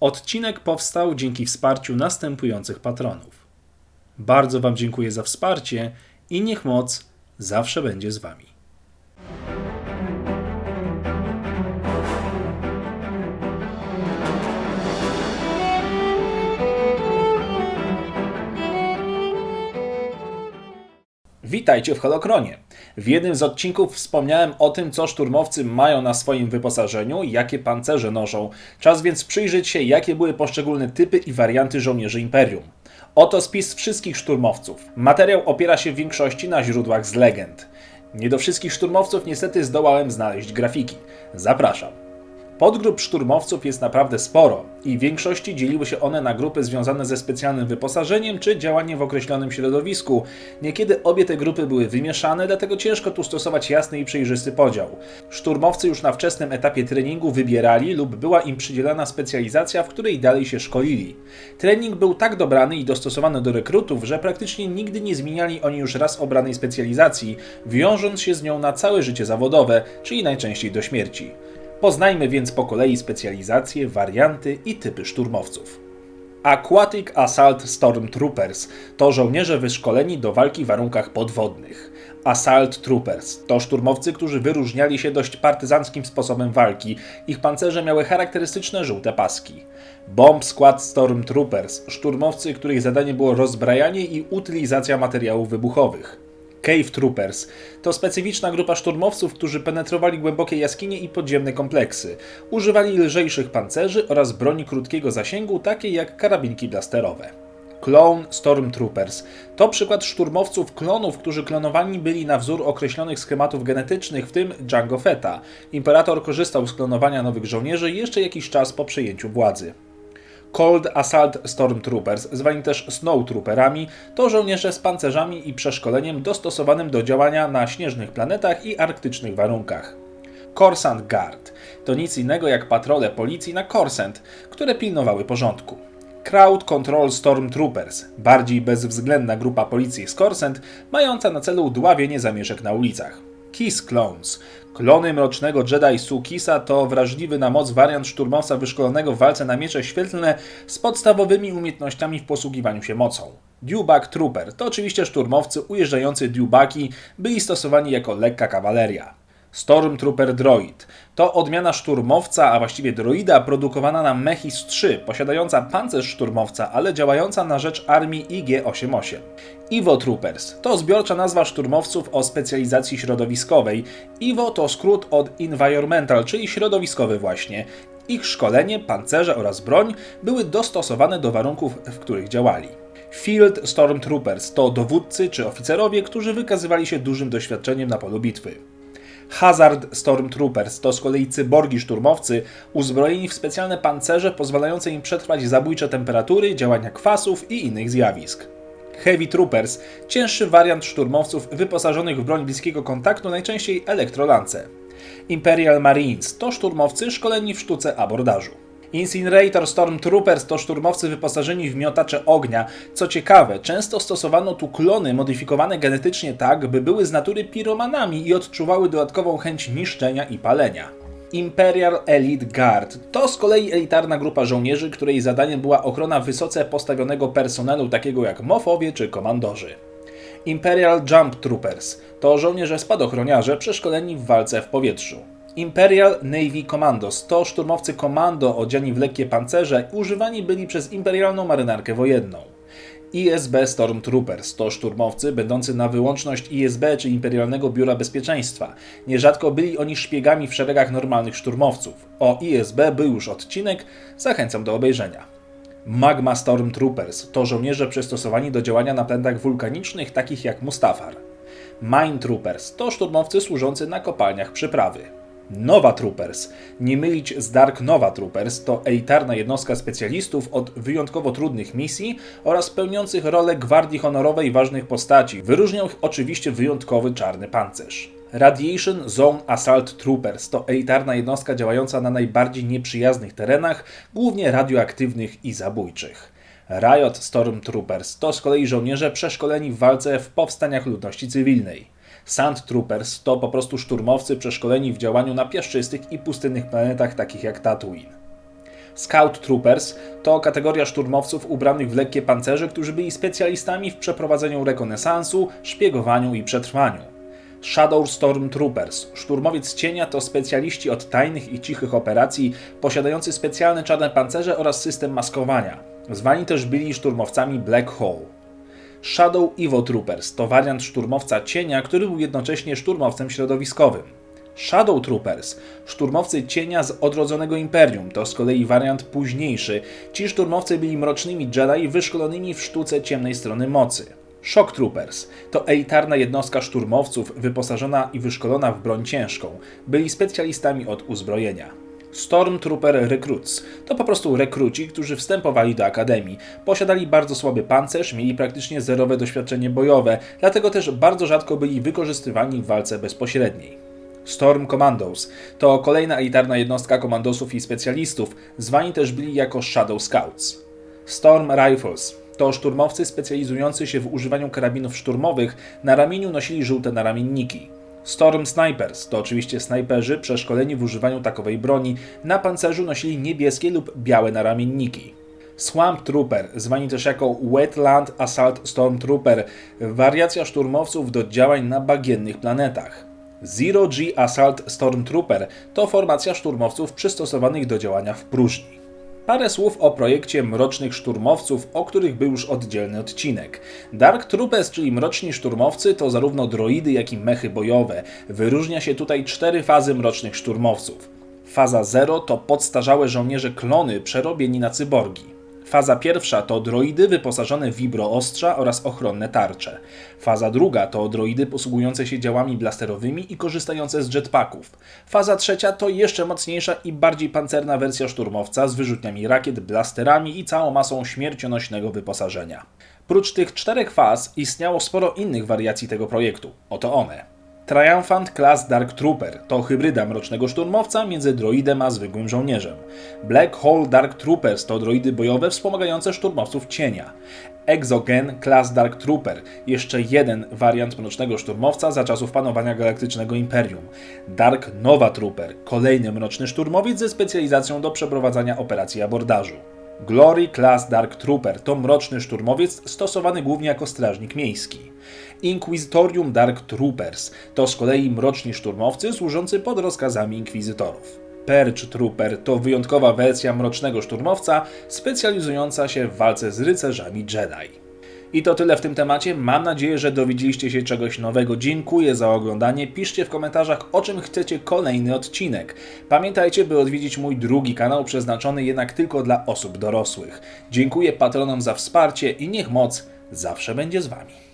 Odcinek powstał dzięki wsparciu następujących patronów. Bardzo Wam dziękuję za wsparcie i niech moc zawsze będzie z Wami. Witajcie w Holokronie. W jednym z odcinków wspomniałem o tym, co szturmowcy mają na swoim wyposażeniu i jakie pancerze noszą. Czas więc przyjrzeć się, jakie były poszczególne typy i warianty żołnierzy Imperium. Oto spis wszystkich szturmowców. Materiał opiera się w większości na źródłach z legend. Nie do wszystkich szturmowców niestety zdołałem znaleźć grafiki. Zapraszam. Podgrup szturmowców jest naprawdę sporo i w większości dzieliły się one na grupy związane ze specjalnym wyposażeniem czy działaniem w określonym środowisku. Niekiedy obie te grupy były wymieszane, dlatego ciężko tu stosować jasny i przejrzysty podział. Szturmowcy już na wczesnym etapie treningu wybierali lub była im przydzielana specjalizacja, w której dalej się szkolili. Trening był tak dobrany i dostosowany do rekrutów, że praktycznie nigdy nie zmieniali oni już raz obranej specjalizacji, wiążąc się z nią na całe życie zawodowe, czyli najczęściej do śmierci. Poznajmy więc po kolei specjalizacje, warianty i typy szturmowców. Aquatic Assault Stormtroopers to żołnierze wyszkoleni do walki w warunkach podwodnych. Assault Troopers to szturmowcy, którzy wyróżniali się dość partyzanckim sposobem walki. Ich pancerze miały charakterystyczne żółte paski. Bomb Squad Stormtroopers szturmowcy, których zadanie było rozbrajanie i utylizacja materiałów wybuchowych. Cave Troopers to specyficzna grupa szturmowców, którzy penetrowali głębokie jaskinie i podziemne kompleksy. Używali lżejszych pancerzy oraz broni krótkiego zasięgu, takiej jak karabinki blasterowe. Clone Stormtroopers to przykład szturmowców klonów, którzy klonowani byli na wzór określonych schematów genetycznych, w tym Jango Fetta. Imperator korzystał z klonowania nowych żołnierzy jeszcze jakiś czas po przejęciu władzy. Cold Assault Stormtroopers, zwani też Snowtrooperami, to żołnierze z pancerzami i przeszkoleniem dostosowanym do działania na śnieżnych planetach i arktycznych warunkach. Corsant Guard to nic innego jak patrole policji na Corsant, które pilnowały porządku. Crowd Control Stormtroopers, bardziej bezwzględna grupa policji z Corsant, mająca na celu dławienie zamieszek na ulicach. Kiss Clones. Klony mrocznego Jedi Sukisa to wrażliwy na moc wariant szturmowca wyszkolonego w walce na miecze świetlne z podstawowymi umiejętnościami w posługiwaniu się mocą. Dewback Trooper to oczywiście szturmowcy ujeżdżający dewbacki byli stosowani jako lekka kawaleria. Stormtrooper Droid to odmiana szturmowca, a właściwie droida produkowana na Mechis 3, posiadająca pancerz szturmowca, ale działająca na rzecz armii IG-88. Evo Troopers to zbiorcza nazwa szturmowców o specjalizacji środowiskowej. Evo to skrót od Environmental, czyli środowiskowy właśnie. Ich szkolenie, pancerze oraz broń były dostosowane do warunków, w których działali. Field Stormtroopers to dowódcy czy oficerowie, którzy wykazywali się dużym doświadczeniem na polu bitwy. Hazard Stormtroopers to z kolei cyborgi szturmowcy uzbrojeni w specjalne pancerze pozwalające im przetrwać zabójcze temperatury, działania kwasów i innych zjawisk. Heavy Troopers cięższy wariant szturmowców wyposażonych w broń bliskiego kontaktu, najczęściej elektrolance. Imperial Marines to szturmowcy szkoleni w sztuce abordażu. Incinerator Stormtroopers to szturmowcy wyposażeni w miotacze ognia. Co ciekawe, często stosowano tu klony modyfikowane genetycznie tak, by były z natury piromanami i odczuwały dodatkową chęć niszczenia i palenia. Imperial Elite Guard to z kolei elitarna grupa żołnierzy, której zadaniem była ochrona wysoce postawionego personelu takiego jak mofowie czy komandorzy. Imperial Jump Troopers to żołnierze spadochroniarze przeszkoleni w walce w powietrzu. Imperial Navy Commandos to szturmowcy komando odziani w lekkie pancerze używani byli przez imperialną marynarkę wojenną. ISB Stormtroopers to szturmowcy będący na wyłączność ISB czy Imperialnego Biura Bezpieczeństwa. Nierzadko byli oni szpiegami w szeregach normalnych szturmowców. O ISB był już odcinek, zachęcam do obejrzenia. Magma Stormtroopers to żołnierze przystosowani do działania na planetach wulkanicznych takich jak Mustafar. Mine Troopers to szturmowcy służący na kopalniach przyprawy. Nova Troopers. Nie mylić z Dark Nova Troopers to elitarna jednostka specjalistów od wyjątkowo trudnych misji oraz pełniących rolę gwardii honorowej ważnych postaci. Wyróżniał ich oczywiście wyjątkowy czarny pancerz. Radiation Zone Assault Troopers to elitarna jednostka działająca na najbardziej nieprzyjaznych terenach, głównie radioaktywnych i zabójczych. Riot Stormtroopers to z kolei żołnierze przeszkoleni w walce w powstaniach ludności cywilnej. Sand Troopers to po prostu szturmowcy przeszkoleni w działaniu na piaszczystych i pustynnych planetach takich jak Tatooine. Scout Troopers to kategoria szturmowców ubranych w lekkie pancerze, którzy byli specjalistami w przeprowadzeniu rekonesansu, szpiegowaniu i przetrwaniu. Shadow Storm Troopers. Szturmowiec cienia to specjaliści od tajnych i cichych operacji, posiadający specjalne czarne pancerze oraz system maskowania. Zwani też byli szturmowcami Black Hole. Shadow Evo Troopers to wariant szturmowca cienia, który był jednocześnie szturmowcem środowiskowym. Shadow Troopers, szturmowcy cienia z odrodzonego imperium, to z kolei wariant późniejszy. Ci szturmowcy byli mrocznymi Jedi wyszkolonymi w sztuce ciemnej strony mocy. Shock Troopers to elitarna jednostka szturmowców wyposażona i wyszkolona w broń ciężką. Byli specjalistami od uzbrojenia. Stormtrooper Recruits to po prostu rekruci, którzy wstępowali do akademii. Posiadali bardzo słaby pancerz, mieli praktycznie zerowe doświadczenie bojowe, dlatego też bardzo rzadko byli wykorzystywani w walce bezpośredniej. Storm Commandos to kolejna elitarna jednostka komandosów i specjalistów, zwani też byli jako Shadow Scouts. Storm Rifles to szturmowcy specjalizujący się w używaniu karabinów szturmowych, na ramieniu nosili żółte naramienniki. Storm Snipers to oczywiście snajperzy przeszkoleni w używaniu takowej broni, na pancerzu nosili niebieskie lub białe naramienniki. Swamp Trooper, zwani też jako Wetland Assault Stormtrooper, wariacja szturmowców do działań na bagiennych planetach. Zero G Assault Stormtrooper to formacja szturmowców przystosowanych do działania w próżni. Parę słów o projekcie Mrocznych Szturmowców, o których był już oddzielny odcinek. Dark Troopers, czyli Mroczni Szturmowcy, to zarówno droidy, jak i mechy bojowe. Wyróżnia się tutaj cztery fazy Mrocznych Szturmowców. Faza 0 to podstarzałe żołnierze klony przerobieni na cyborgi. Faza pierwsza to droidy wyposażone w wibroostrza oraz ochronne tarcze. Faza druga to droidy posługujące się działami blasterowymi i korzystające z jetpacków. Faza trzecia to jeszcze mocniejsza i bardziej pancerna wersja szturmowca z wyrzutniami rakiet, blasterami i całą masą śmiercionośnego wyposażenia. Prócz tych czterech faz istniało sporo innych wariacji tego projektu. Oto one. Triumphant Class Dark Trooper to hybryda mrocznego szturmowca między droidem a zwykłym żołnierzem. Black Hole Dark Troopers to droidy bojowe wspomagające szturmowców cienia. Exogen Class Dark Trooper, jeszcze jeden wariant mrocznego szturmowca za czasów panowania Galaktycznego Imperium. Dark Nova Trooper, kolejny mroczny szturmowiec ze specjalizacją do przeprowadzania operacji abordażu. Glory Class Dark Trooper to mroczny szturmowiec stosowany głównie jako strażnik miejski. Inquisitorium Dark Troopers to z kolei mroczni szturmowcy służący pod rozkazami inkwizytorów. Perch Trooper to wyjątkowa wersja mrocznego szturmowca specjalizująca się w walce z rycerzami Jedi. I to tyle w tym temacie. Mam nadzieję, że dowiedzieliście się czegoś nowego. Dziękuję za oglądanie. Piszcie w komentarzach, o czym chcecie kolejny odcinek. Pamiętajcie, by odwiedzić mój drugi kanał, przeznaczony jednak tylko dla osób dorosłych. Dziękuję patronom za wsparcie i niech moc zawsze będzie z Wami.